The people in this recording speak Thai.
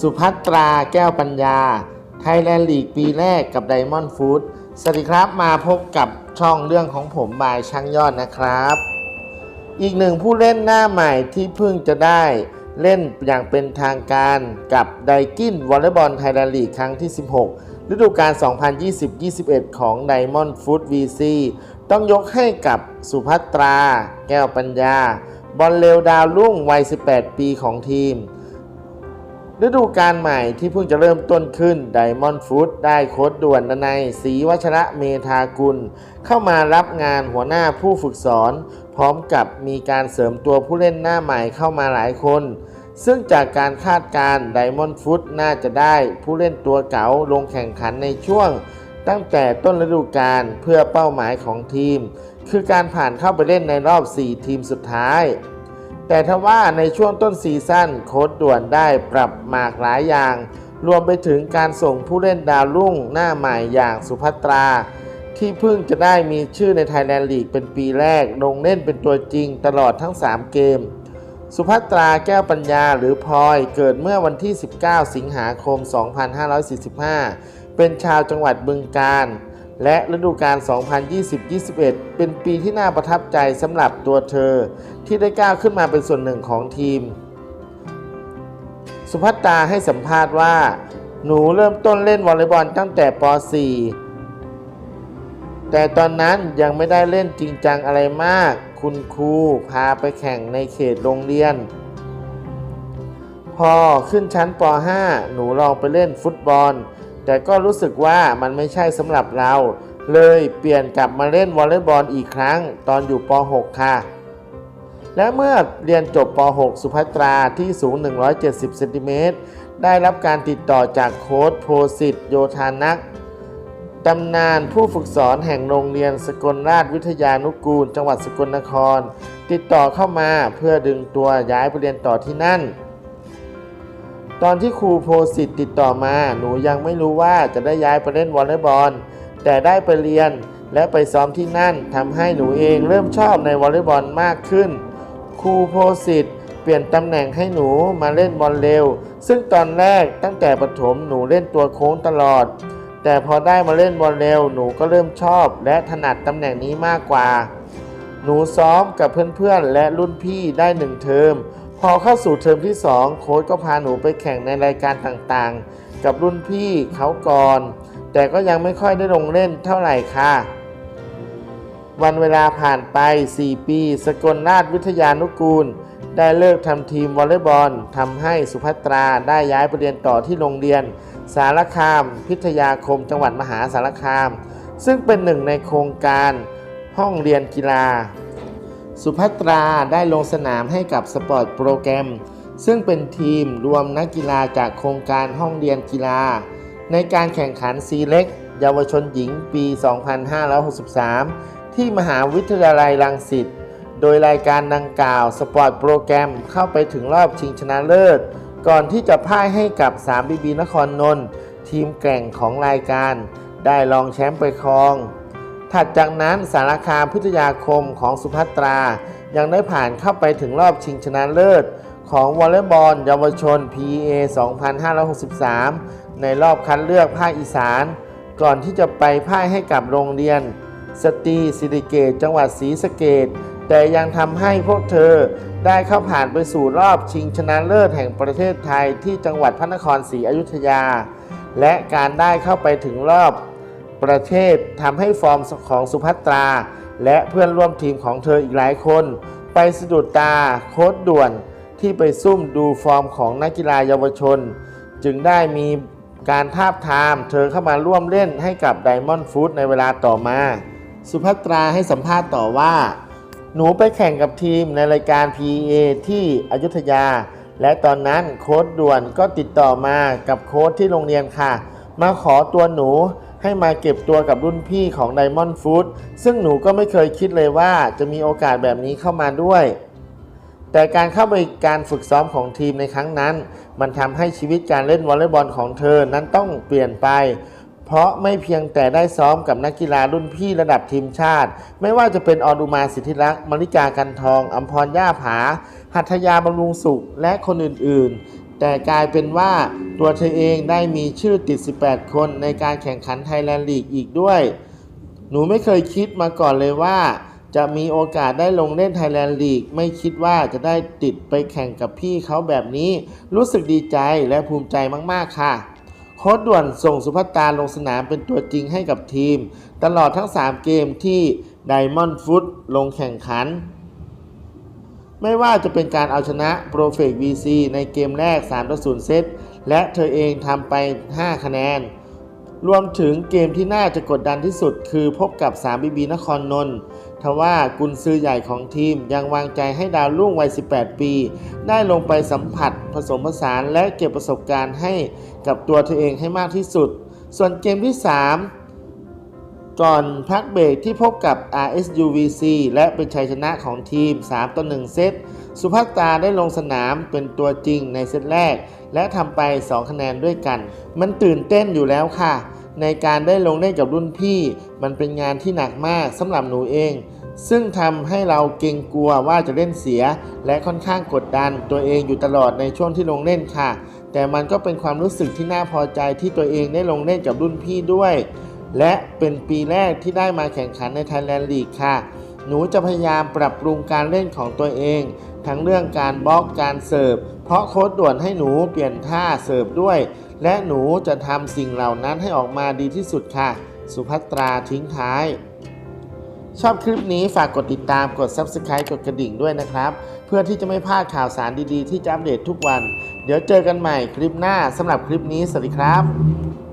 สุภัตราแก้วปัญญา ไทยแลนด์ลีกปีแรกกับไดมอนด์ฟู้ดสวัสดีครับมาพบกับช่องเรื่องของผมบายช่างยอดนะครับ อีกหนึ่งผู้เล่นหน้าใหม่ที่เพิ่งจะได้เล่นอย่างเป็นทางการกับไดกินวอลเลย์บอลไทยแลนด์ลีกครั้งที่ 16 ฤดูกาล 2020-21 ของ Diamond Food VC ต้องยกให้กับสุภัตรา แก้วปัญญา บอลเร็วดาวรุ่งวัย 18 ปีของทีม ฤดูกาลใหม่ที่เพิ่งจะเริ่มต้นขึ้น Diamond Food ได้โค้ดด่วนนในยศรีวัชระเมธากุล เข้ามารับงานหัวหน้าผู้ฝึกสอน พร้อมกับมีการเสริมตัวผู้เล่นหน้าใหม่เข้ามาหลายคน ซึ่งจากการคาดการณ์ Diamond Food น่าจะได้ผู้เล่นตัวเก๋าลงแข่งขันในช่วง ตั้งแต่ต้นฤดูกาลเพื่อเป้าหมายของทีม คือการผ่านเข้าไปเล่นในรอบ 4 ทีมสุดท้าย แต่ทว่าในช่วงต้นซีซั่นโค้ดด่วนได้ปรับหมากหลายอย่าง รวมไปถึงการส่งผู้เล่นดาวรุ่งหน้าใหม่อย่างสุภัตรา ที่เพิ่งจะได้มีชื่อในไทยแลนด์ลีกเป็นปีแรก ลงเล่นเป็นตัวจริงตลอดทั้ง 3 เกม สุภัตราแก้วปัญญาหรือพลอยเกิดเมื่อวันที่ 19 สิงหาคม 2545 เป็นชาวจังหวัดบึงกาฬ และฤดูกาล 2020-21 เป็นปีที่น่าประทับใจสำหรับตัวเธอที่ได้ก้าวขึ้นมาเป็นส่วนหนึ่งของทีม สุภัตตาให้สัมภาษณ์ว่า หนูเริ่มต้นเล่นวอลเลย์บอลตั้งแต่ป .4 แต่ตอนนั้นยังไม่ได้เล่นจริงจังอะไรมาก คุณครูพาไปแข่งในเขตโรงเรียน พอขึ้นชั้นป .5 หนูลองไปเล่นฟุตบอล แต่ก็รู้สึกว่ามันไม่ใช่สำหรับเรา เลยเปลี่ยนกลับมาเล่นวอลเลย์บอลอีกครั้ง ตอนอยู่ป .6 ค่ะ และเมื่อเรียนจบป .6 สุภัตราที่สูง 170 เซนติเมตรได้รับการติดต่อจากโค้ชโพสิทธิ์โยธานักตำนานผู้ฝึกสอนแห่งโรงเรียนสกลราชวิทยานุกูล จังหวัดสกลนคร ติดต่อเข้ามาเพื่อดึงตัวย้ายไปเรียนต่อที่นั่น ตอนที่ครูโพสิทธิ์ติดต่อมา หนูยังไม่รู้ว่าจะได้ย้ายไปเล่นวอลเลย์บอล แต่ได้ไปเรียนและไปซ้อมที่นั่นทำให้หนูเองเริ่มชอบในวอลเลย์บอลมากขึ้น ครูโพสิทธิ์เปลี่ยนตำแหน่งให้หนูมาเล่นบอลเร็ว ซึ่งตอนแรกตั้งแต่ประถมหนูเล่นตัวโค้งตลอด แต่พอได้มาเล่นบอลเร็วหนูก็เริ่มชอบ และถนัดตำแหน่งนี้มากกว่า หนูซ้อมกับเพื่อนๆและรุ่นพี่ได้หนึ่งเทอม พอเข้าสู่เทอมที่ 2 โค้ชก็พาหนูไปแข่งในรายการต่างๆ กับรุ่นพี่เขาก่อน แต่ก็ยังไม่ค่อยได้ลงเล่นเท่าไหร่ค่ะ วันเวลาผ่านไป 4 ปี สกลราชวิทยานุกูล ได้เลิกทำทีมวอลเลย์บอลทำให้สุภัตราได้ย้ายไปเรียนต่อที่โรงเรียน สารคาม พิทยาคมจังหวัดมหาสารคาม ซึ่งเป็นหนึ่งในโครงการห้องเรียนกีฬา สุภัตราได้ลงสนามให้กับสปอร์ตโปรแกรม ซึ่งเป็นทีมรวมนักกีฬาจากโครงการห้องเรียนกีฬา ในการแข่งขันซีเล็ก เยาวชนหญิงปี 2563 ที่มหาวิทยาลัยรังสิต โดยรายการดังกล่าวสปอร์ตโปรแกรมเข้าไปถึงรอบชิงชนะเลิศ ก่อนที่จะพ่ายให้กับ3บีบีนครนนท์ทีมแกร่งของรายการ ได้รองแชมป์ไปครอง ถัดจากนั้นสารคามพิทธยาคมของสุภัตรา ยังได้ผ่านเข้าไปถึงรอบชิงชนะเลิศ ของวอลเลย์บอลเยาวชน PA 2563 ในรอบคัดเลือกภาคอีสาน ก่อนที่จะไปพ่ายให้กับโรงเรียน สตรีสิริเกตจังหวัดศรีสะเกดแต่ยังทำให้พวกเธอได้เข้าผ่านไปสู่รอบชิงชนะเลิศแห่งประเทศไทยที่จังหวัดพระนครศรีอยุธยา และการได้เข้าไปถึงรอบ ประเทศทำให้ฟอร์มของสุภัตรา และเพื่อนร่วมทีมของเธออีกหลายคน ไปสะดุดตาโค้ดด่วนที่ไปซุ่มดูฟอร์มของนักกีฬาเยาวชน จึงได้มีการทาบทาม เธอเข้ามาร่วมเล่นให้กับ Diamond Food ในเวลาต่อมา สุภัตราให้สัมภาษณ์ต่อว่า หนูไปแข่งกับทีมในรายการ PA ที่อยุธยา และตอนนั้นโค้ดด่วนก็ติดต่อมากับโค้ดที่โรงเรียนค่ะ มาขอตัวหนู ให้มาเก็บตัวกับรุ่นพี่ของ Diamond Food ซึ่งหนูก็ไม่เคยคิดเลยว่าจะมีโอกาสแบบนี้เข้ามาด้วย แต่การเข้าไปการฝึกซ้อมของทีมในครั้งนั้น มันทำให้ชีวิตการเล่นวอลเลย์บอลของเธอนั้นต้องเปลี่ยนไป เพราะไม่เพียงแต่ได้ซ้อมกับนักกีฬารุ่นพี่ระดับทีมชาติ ไม่ว่าจะเป็นออนุมาสิทธิรักษ์มริกากันทองอัมพรย่าผา หัตถยาบำรุงสุขและคนอื่นๆ แต่กลายเป็นว่าตัวเธอเองได้มีชื่อติด 18 คนในการแข่งขันไทยแลนด์ลีกอีกด้วย หนูไม่เคยคิดมาก่อนเลยว่า จะมีโอกาสได้ลงเล่นไทยแลนด์ลีกไม่คิดว่าจะได้ติดไปแข่งกับพี่เขาแบบนี้ รู้สึกดีใจและภูมิใจมากๆค่ะโค้ดด่วนส่งสุภัตาลงสนามเป็นตัวจริงให้กับทีม ตลอดทั้ง 3 เกมที่ Diamond Foot ลงแข่งขัน ไม่ว่าจะเป็นการเอาชนะ p r o f e c VC ในเกมแรก3ต่อ0เซตและเธอเองทำไป 5 คะแนน รวมถึงเกมที่น่าจะกดดันที่สุด คือพบกับ 3 บีบีนครนนท์ทว่ากุนซือใหญ่ของทีมยังวางใจให้ดาวรุ่งวัย 18 ปี ได้ลงไปสัมผัสผสมผสานและเก็บประสบการณ์ให้กับตัวเธอเองให้มากที่สุด ส่วนเกมที่ 3 ก่อนพักเบรกที่พบกับ RSUVC และเป็นชัยชนะของทีม 3 ต่อ 1 เซต สุภัตตาได้ลงสนามเป็นตัวจริงในเซตแรก และทำไป 2 คะแนนด้วยกัน มันตื่นเต้นอยู่แล้วค่ะ ในการได้ลงเล่นกับรุ่นพี่ มันเป็นงานที่หนักมากสำหรับหนูเอง ซึ่งทำให้เราเกรงกลัวว่าจะเล่นเสีย และค่อนข้างกดดันตัวเองอยู่ตลอดในช่วงที่ลงเล่นค่ะ แต่มันก็เป็นความรู้สึกที่น่าพอใจที่ตัวเองได้ลงเล่นกับรุ่นพี่ด้วย และเป็นปีแรกที่ได้มาแข่งขันใน Thailand League ค่ะ หนูจะพยายามปรับปรุงการเล่นของตัวเอง ทั้งเรื่องการบล็อกการเสิร์ฟ เพราะโค้ดด่วนให้หนูเปลี่ยนท่าเสิร์ฟด้วย และหนูจะทำสิ่งเหล่านั้นให้ออกมาดีที่สุดค่ะ สุภัตราทิ้งท้าย ชอบคลิปนี้ฝากกดติดตามกด Subscribe กดกระดิ่งด้วยนะครับ เพื่อที่จะไม่พลาดข่าวสารดีๆ ที่จะอัปเดตทุกวัน เดี๋ยวเจอกันใหม่คลิปหน้าสำหรับคลิปนี้สวัสดีครับ